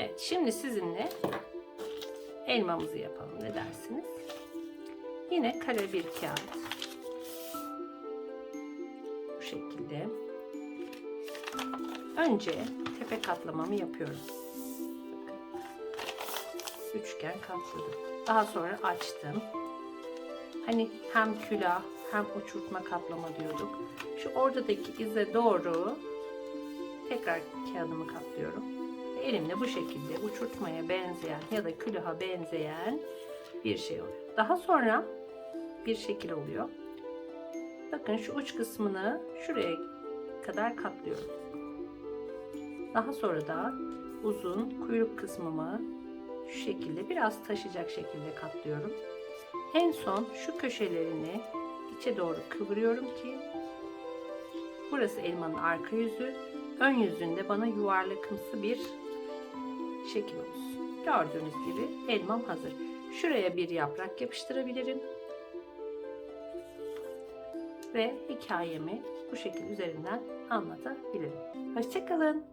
Evet, şimdi sizinle elmamızı yapalım. Ne dersiniz? Yine kare bir kağıt. Bu şekilde. Önce tepe katlamamı yapıyorum. Üçgen katladım. Daha sonra açtım. Hani hem külah hem uçurtma kaplama diyorduk. Şu ortadaki ize doğru tekrar kağıdımı katlıyorum. Elimle bu şekilde uçurtmaya benzeyen ya da külaha benzeyen bir şey oluyor. Daha sonra bir şekil oluyor. Bakın şu uç kısmını şuraya kadar katlıyorum. Daha sonra da uzun kuyruk kısmımı şu şekilde biraz taşıyacak şekilde katlıyorum. En son şu köşelerini içe doğru kıvırıyorum ki burası elmanın arka yüzü, ön yüzünde bana yuvarlakımsı bir şekil olsun. Gördüğünüz gibi elmam hazır. Şuraya bir yaprak yapıştırabilirim. Ve hikayemi bu şekil üzerinden anlatabilirim. Hoşçakalın.